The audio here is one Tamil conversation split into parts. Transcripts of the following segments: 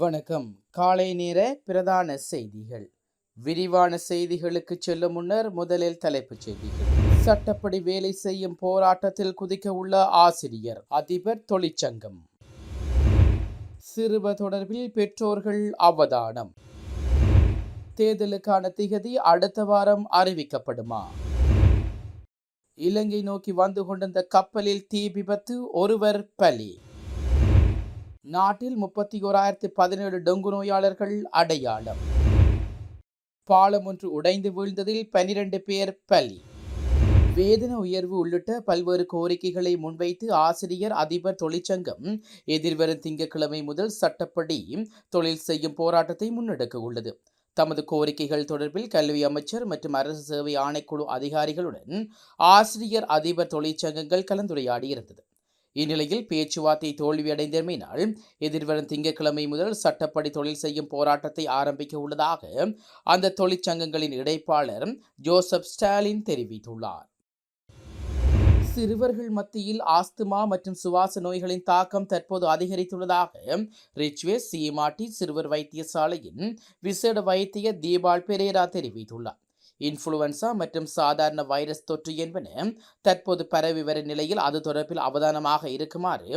வணக்கம். காலை நேர பிரதான செய்திகள். விரிவான செய்திகளுக்கு செல்லும் முன்னர் முதலில் தலைப்புச் செய்திகள். சட்டப்படி வேலை செய்யும் போராட்டத்தில் குதிக்க உள்ள ஆசிரியர் அதிபர் தொழிற்சங்கம். சிறுவ தொடர்பில் பெற்றோர்கள் அவதானம். தேர்தலுக்கான திகதி அடுத்த வாரம் அறிவிக்கப்படுமா? இலங்கை நோக்கி வந்து கொண்டிருந்த கப்பலில் தீ விபத்து ஒருவர் பலி. நாட்டில் முப்பத்தி ஓராயிரத்தி பதினேழு டெங்கு நோயாளர்கள் அடையாளம். பாலம் ஒன்று உடைந்து வீழ்ந்ததில் பனிரெண்டு பேர் பலி. வேதன உயர்வு உள்ளிட்ட பல்வேறு கோரிக்கைகளை முன்வைத்து ஆசிரியர் அதிபர் தொழிற்சங்கம் எதிர்வரும் திங்கட்கிழமை முதல் சட்டப்படி தொழில் செய்யும் போராட்டத்தை முன்னெடுக்க உள்ளது. தமது கோரிக்கைகள் தொடர்பில் கல்வி அமைச்சர் மற்றும் அரசு சேவை ஆணைக்குழு அதிகாரிகளுடன் ஆசிரியர் அதிபர் தொழிற்சங்கங்கள் கலந்துரையாடியிருந்தது. இந்நிலையில் பேச்சுவார்த்தை தோல்வியடைந்தமையினால் எதிர்வரும் திங்கட்கிழமை முதல் சட்டப்படி தொழில் செய்யும் போராட்டத்தை ஆரம்பிக்க உள்ளதாக அந்த தொழிற்சங்கங்களின் இடைப்பாளர் ஜோசப் ஸ்டாலின் தெரிவித்துள்ளார். சிறுவர்கள் மத்தியில் ஆஸ்துமா மற்றும் சுவாச நோய்களின் தாக்கம் தற்போது அதிகரித்துள்ளதாக ரிச்வே சிஎம்ஆர்டி சிறுவர் வைத்தியசாலையின் விசேட வைத்திய தீபால் பெரேரா தெரிவித்துள்ளார். இன்ஃப்ளூவன்சா மற்றும் சாதாரண வைரஸ் தொற்று என்பன தற்போது பரவி வரும் நிலையில் அது தொடர்பில் அவதானமாக இருக்குமாறு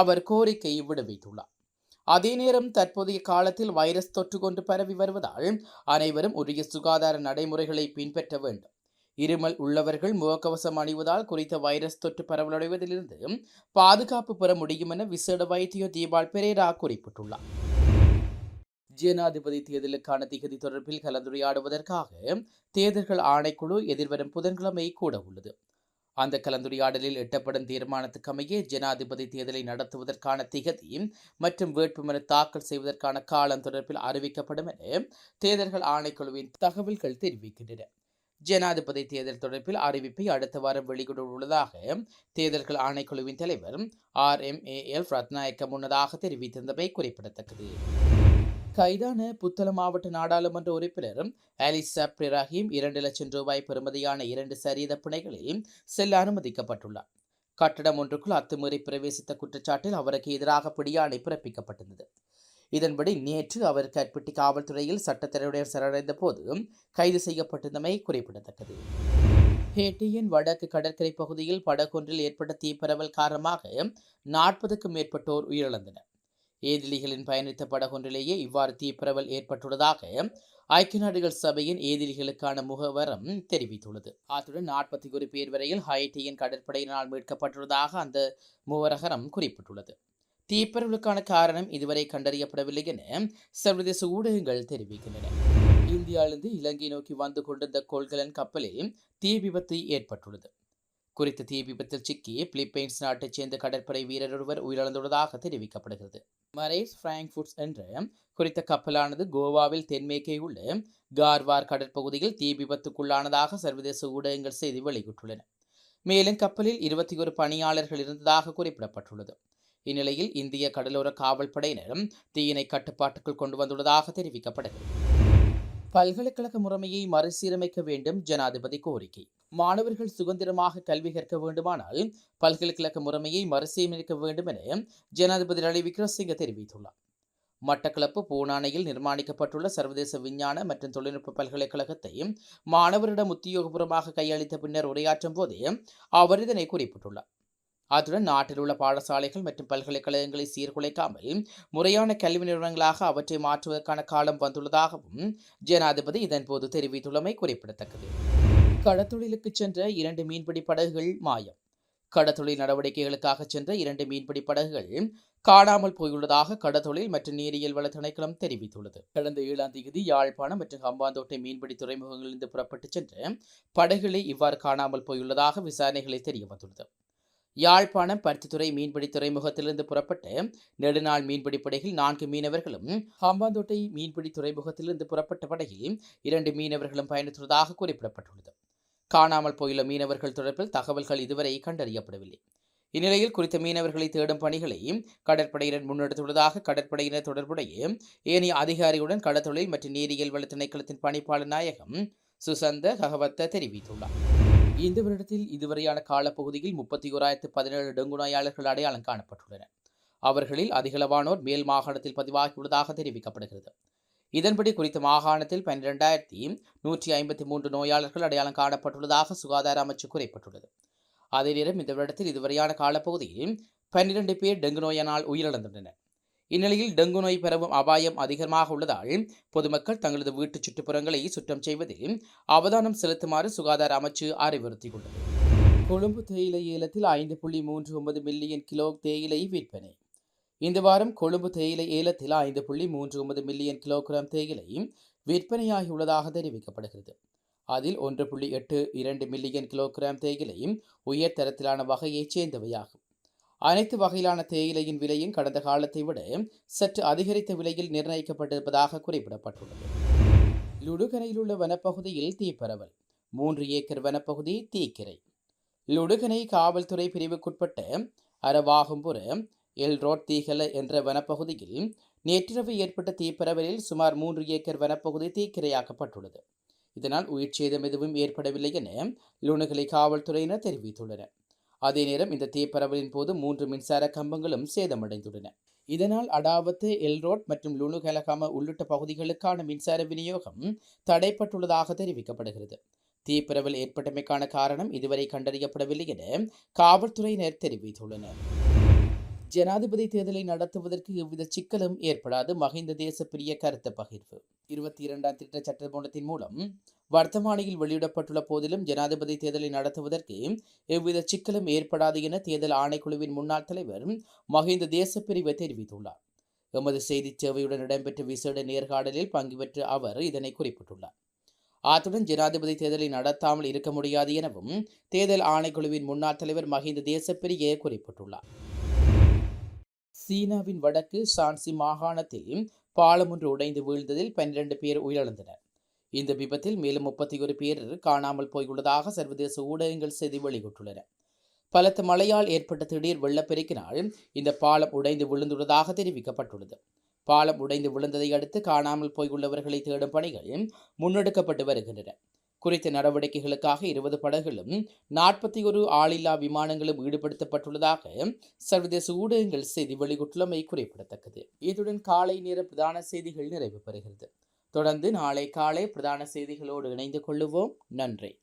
அவர் கோரிக்கை விடுவித்துள்ளார். அதே நேரம் தற்போதைய காலத்தில் வைரஸ் தொற்று கொண்டு பரவி வருவதால் அனைவரும் உரிய சுகாதார நடைமுறைகளை பின்பற்ற வேண்டும். இருமல் உள்ளவர்கள் முகக்கவசம் அணிவதால் குறித்த வைரஸ் தொற்று பரவலடைவதிலிருந்து பாதுகாப்பு பெற முடியும் என விசேட வைத்தியர் தீபால் பெரேரா குறிப்பிட்டுள்ளார். ஜனாதிபதி தேர்தலுக்கான திகதி தொடர்பில் கலந்துரையாடுவதற்காக தேர்தல்கள் ஆணைக்குழு எதிர்வரும் புதன்கிழமை கூட உள்ளது. அந்த கலந்துரையாடலில் எட்டப்படும் தீர்மானத்துக்கமையே ஜனாதிபதி தேர்தலை நடத்துவதற்கான திகதி மற்றும் வேட்புமனு தாக்கல் செய்வதற்கான காலம் தொடர்பில் அறிவிக்கப்படும் என தேர்தல்கள் ஆணைக்குழுவின் தகவல்கள் தெரிவிக்கின்றன. ஜனாதிபதி தேர்தல் தொடர்பில் அறிவிப்பை அடுத்த வாரம் வெளியிட உள்ளதாக தேர்தல்கள் ஆணைக்குழுவின் தலைவர் R M A L Rathnayake முன்னதாக தெரிவித்திருந்தமை குறிப்பிடத்தக்கது. கைதான புத்தளம் மாவட்ட நாடாளுமன்ற உறுப்பினர் அலிசா பிரஹீம் இரண்டு லட்சம் ரூபாய் பெறுமதியான இரண்டு சரீத பிணைகளில் செல்ல அனுமதிக்கப்பட்டுள்ளார். கட்டடம் ஒன்றுக்குள் அத்துமீறி பிரவேசித்த குற்றச்சாட்டில் அவருக்கு எதிராக பிடியாணை பிறப்பிக்கப்பட்டிருந்தது. இதன்படி நேற்று அவர் கற்பிட்டி காவல்துறையில் சட்டத்தரையுடன் சரணடைந்த போது கைது செய்யப்பட்டிருந்தமை குறிப்பிடத்தக்கது. ஹேட்டியின் வடக்கு கடற்கரை பகுதியில் படகொன்றில் ஏற்பட்ட தீப்பரவல் காரணமாக நாற்பதுக்கும் மேற்பட்டோர் உயிரிழந்தனர். ஏதிலிகளின் பயணித்த படகொன்றிலேயே இவ்வாறு தீப்பரவல் ஏற்பட்டுள்ளதாக ஐக்கிய நாடுகள் சபையின் ஏதிலிகளுக்கான முகவரம் தெரிவித்துள்ளது. அத்துடன் நாற்பத்தி ஒரு பேர் வரையில் ஹைட்டியின் கடற்படையினால் மீட்கப்பட்டுள்ளதாக அந்த முவரகரம் குறிப்பிட்டுள்ளது. தீப்பரவலுக்கான காரணம் இதுவரை கண்டறியப்படவில்லை என சர்வதேச ஊடகங்கள் தெரிவிக்கின்றன. இந்தியாவிலிருந்து இலங்கை நோக்கி வந்து கொண்டிருந்த கொள்கலன் கப்பலில் தீ விபத்து ஏற்பட்டுள்ளது. குறித்த தீ விபத்தில் சிக்கி பிலிப்பைன்ஸ் நாட்டைச் சேர்ந்த கடற்படை வீரர் ஒருவர் உயிரிழந்துள்ளதாக தெரிவிக்கப்படுகிறது. மரேஸ் பிராங்க்ஃபுட்ஸ் என்ற குறித்த கப்பலானது கோவாவில் தென்மேற்கே உள்ள கார்வார் கடற்பகுதியில் தீ விபத்துக்குள்ளானதாக சர்வதேச ஊடகங்கள் செய்தி வெளியிட்டுள்ளன. மேலும் கப்பலில் இருபத்தி ஒரு பணியாளர்கள் இருந்ததாக குறிப்பிடப்பட்டுள்ளது. இந்நிலையில் இந்திய கடலோர காவல் படையினரும் தீயினை கட்டுப்பாட்டுக்குள் கொண்டு வந்துள்ளதாக தெரிவிக்கப்படுகிறது. பல்கலைக்கழக முறைமையை மறுசீரமைக்க வேண்டும் ஜனாதிபதி கோரிக்கை. மாணவர்கள் சுதந்திரமாக கல்வி கற்க வேண்டுமானால் பல்கலைக்கழக முறைமையை மறுசீரமைக்க வேண்டும் என ஜனாதிபதி ரணில் விக்ரமசிங்க தெரிவித்துள்ளார். மட்டக்களப்பு பூனானையில் நிர்மாணிக்கப்பட்டுள்ள சர்வதேச விஞ்ஞான மற்றும் தொழில்நுட்ப பல்கலைக்கழகத்தை மாணவரிடம் உத்தியோகபூர்வமாக கையளித்த பின்னர் உரையாற்றும் போதே அவர் இதனை குறிப்பிட்டுள்ளார். அத்துடன் நாட்டில் உள்ள பாடசாலைகள் மற்றும் பல்கலைக்கழகங்களை சீர்குலைக்காமல் முறையான கல்வி நிறுவனங்களாக அவற்றை மாற்றுவதற்கான காலம் வந்துள்ளதாகவும் ஜனாதிபதி இதன்போது தெரிவித்துள்ளமை குறிப்பிடத்தக்கது. கடத்தொழிலுக்கு சென்ற இரண்டு மீன்பிடி படகுகள் மாயம். கடத்தொழில் நடவடிக்கைகளுக்காக சென்ற இரண்டு மீன்பிடி படகுகள் காணாமல் போயுள்ளதாக கடத்தொழில் மற்றும் நீரியல் வள திணைக்களம் தெரிவித்துள்ளது. கடந்த ஏழாம் தேதி யாழ்ப்பாணம் மற்றும் ஹம்பாந்தோட்டை மீன்பிடி துறைமுகங்களிலிருந்து புறப்பட்டு சென்ற படகுகளை இவ்வாறு காணாமல் போயுள்ளதாக விசாரணைகளில் தெரியவந்துள்ளது. யாழ்ப்பாணம் பருத்தித்துறை மீன்பிடி துறைமுகத்திலிருந்து புறப்பட்டு நெடுநாள் மீன்பிடி படகில் நான்கு மீனவர்களும் ஹம்பாந்தோட்டை மீன்பிடி துறைமுகத்திலிருந்து புறப்பட்ட படகில் இரண்டு மீனவர்களும் பயணித்துள்ளதாக குறிப்பிடப்பட்டுள்ளது. காணாமல் போயுள்ள மீனவர்கள் தொடர்பில் தகவல்கள் இதுவரை கண்டறியப்படவில்லை. இந்நிலையில் குறித்த மீனவர்களை தேடும் பணிகளை கடற்படையினர் முன்னெடுத்துள்ளதாக கடற்படையினர் தொடர்புடைய ஏனைய அதிகாரியுடன் கடத்தொழில் மற்றும் நீரியல் வள திணைக்களத்தின் பணிப்பாளர் நாயகம் சுசந்த ககவத்த தெரிவித்துள்ளார். இந்த வருடத்தில் இதுவரையான காலப்பகுதியில் முப்பத்தி ஓராயிரத்து பதினேழு டெங்கு நோயாளர்கள் அடையாளம் காணப்பட்டுள்ளனர். அவர்களில் அதிகளவானோர் மேல் மாகாணத்தில் பதிவாகியுள்ளதாக தெரிவிக்கப்படுகிறது. இதன்படி குறித்த மாகாணத்தில் பன்னிரெண்டாயிரத்தி நூற்றி ஐம்பத்தி மூன்று நோயாளர்கள் அடையாளம் காணப்பட்டுள்ளதாக சுகாதார அமைச்சு குறிப்பிட்டுள்ளது. அதே நேரம் இந்த வருடத்தில் இதுவரையான காலப்பகுதியில் பன்னிரண்டு பேர் டெங்கு நோயினால் உயிரிழந்துள்ளனர். இந்நிலையில் டெங்கு நோய் பரவும் அபாயம் அதிகமாக உள்ளதால் பொதுமக்கள் தங்களது வீட்டு சுற்றுப்புறங்களை சுத்தம் செய்வதில் அவதானம் செலுத்துமாறு சுகாதார அமைச்சு அறிவுறுத்தியுள்ளது. கொழும்பு தேயிலை ஏலத்தில் ஐந்து புள்ளி மூன்று ஒன்பது மில்லியன் கிலோ தேயிலை விற்பனை. இந்த வாரம் கொழும்பு தேயிலை ஏலத்தில் ஐந்து புள்ளி மூன்று ஒன்பது மில்லியன் கிலோகிராம் தேயிலை விற்பனையாகியுள்ளதாக தெரிவிக்கப்படுகிறது. அதில் ஒன்று புள்ளி எட்டு இரண்டு மில்லியன் கிலோகிராம் தேயிலை உயர் தரத்திலான வகையைச் சேர்ந்தவையாகும். அனைத்து வகையிலான தேயிலையின் விலையும் கடந்த காலத்தை விட சற்று அதிகரித்த விலையில் நிர்ணயிக்கப்பட்டிருப்பதாக குறிப்பிடப்பட்டுள்ளது. லுடுகனையில் உள்ள வனப்பகுதியில் தீப்பரவல் மூன்று ஏக்கர் வனப்பகுதி தீக்கிரை. லுடுகனை காவல்துறை பிரிவுக்குட்பட்ட அரவாகும்புற எல் ரோட் தீகல என்ற வனப்பகுதியில் நேற்றிரவு ஏற்பட்ட தீப்பரவலில் சுமார் மூன்று ஏக்கர் வனப்பகுதி தீக்கிரையாக்கப்பட்டுள்ளது. இதனால் உயிர் சேதம் எதுவும் ஏற்படவில்லை என லுணுகலை காவல்துறையினர் தெரிவித்துள்ளனர். அதே நேரம் இந்த தீப்பரவலின் போது மூன்று மின்சார கம்பங்களும் சேதமடைந்துள்ளன. இதனால் அடாவத்து எல்ரோட் மற்றும் லுணுகலகம உள்ளிட்ட பகுதிகளுக்கான மின்சார விநியோகம் தடைப்பட்டுள்ளதாக தெரிவிக்கப்படுகிறது. தீப்பரவல் ஏற்பட்டமைக்கான காரணம் இதுவரை கண்டறியப்படவில்லை என காவல்துறையினர் தெரிவித்துள்ளனர். ஜனாதிபதி தேர்தலை நடத்துவதற்கு எவ்வித சிக்கலும் ஏற்படாது. மகிந்த தேசப்பிரிய கருத்து பகிர்வு. இருபத்தி இரண்டாம் திட்ட சட்டமன்றத்தின் மூலம் வர்த்தமானியில் வெளியிடப்பட்டுள்ள போதிலும் ஜனாதிபதி தேர்தலை நடத்துவதற்கு எவ்வித சிக்கலும் ஏற்படாது என தேர்தல் ஆணைக்குழுவின் முன்னாள் தலைவர் மஹிந்த தேசப்பிரிவை தெரிவித்துள்ளார். எமது செய்திச் சேவையுடன் இடம்பெற்ற விசேட நேர்காணலில் பங்கு பெற்ற அவர் இதனை குறிப்பிட்டுள்ளார். அத்துடன் ஜனாதிபதி தேர்தலை நடத்தாமல் இருக்க முடியாது எனவும் தேர்தல் ஆணைக்குழுவின் முன்னாள் தலைவர் மஹிந்த தேசப்பிரிய குறிப்பிட்டுள்ளார். சீனாவின் வடக்கு சான்சி மாகாணத்தில் பாலம் ஒன்று உடைந்து வீழ்ந்ததில் பன்னிரண்டு பேர் உயிரிழந்தனர். இந்த விபத்தில் மேலும் முப்பத்தி ஒரு பேர் காணாமல் போயுள்ளதாக சர்வதேச ஊடகங்கள் செய்தி வெளியிட்டுள்ளன. பலத்த மழையால் ஏற்பட்ட திடீர் வெள்ளப்பெருக்கினால் இந்த பாலம் உடைந்து விழுந்துள்ளதாக தெரிவிக்கப்பட்டுள்ளது. பாலம் உடைந்து விழுந்ததை அடுத்து காணாமல் போயுள்ளவர்களை தேடும் பணிகள் முன்னெடுக்கப்பட்டு வருகின்றன. குறித்த நடவடிக்கைகளுக்காக இருபது படகுகளும் நாற்பத்தி ஒரு ஆளில்லா விமானங்களும் ஈடுபடுத்தப்பட்டுள்ளதாக சர்வதேச ஊடகங்கள் செய்தி வெளியிட்டுள்ளமை குறிப்பிடத்தக்கது. இத்துடன் காலை நேர பிரதான செய்திகள் நிறைவு பெறுகிறது தொடர்ந்து நாளை காலை பிரதான செய்திகளோடு இணைந்து கொள்ளுவோம். நன்றி.